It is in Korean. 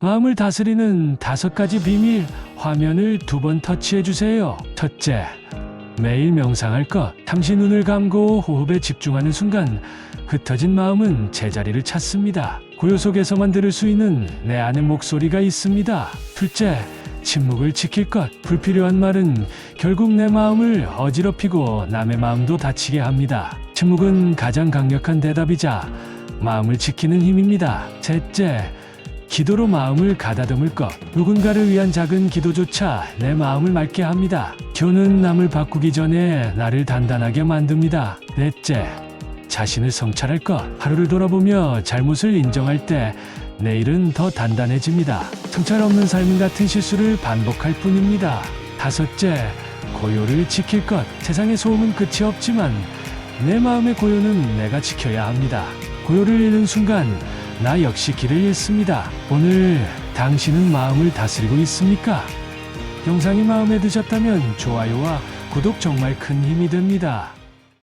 마음을 다스리는 다섯 가지 비밀 화면을 두 번 터치해 주세요. 첫째, 매일 명상할 것. 잠시 눈을 감고 호흡에 집중하는 순간 흩어진 마음은 제자리를 찾습니다. 고요 속에서만 들을 수 있는 내 안의 목소리가 있습니다. 둘째, 침묵을 지킬 것. 불필요한 말은 결국 내 마음을 어지럽히고 남의 마음도 다치게 합니다. 침묵은 가장 강력한 대답이자 마음을 지키는 힘입니다. 셋째, 기도로 마음을 가다듬을 것. 누군가를 위한 작은 기도조차 내 마음을 맑게 합니다. 교는 남을 바꾸기 전에 나를 단단하게 만듭니다. 넷째, 자신을 성찰할 것. 하루를 돌아보며 잘못을 인정할 때 내일은 더 단단해집니다. 성찰 없는 삶 같은 실수를 반복할 뿐입니다. 다섯째, 고요를 지킬 것. 세상의 소음은 끝이 없지만 내 마음의 고요는 내가 지켜야 합니다. 고요를 잃는 순간 나 역시 길을 잃습니다. 오늘 당신은 마음을 다스리고 있습니까? 영상이 마음에 드셨다면 좋아요와 구독 정말 큰 힘이 됩니다.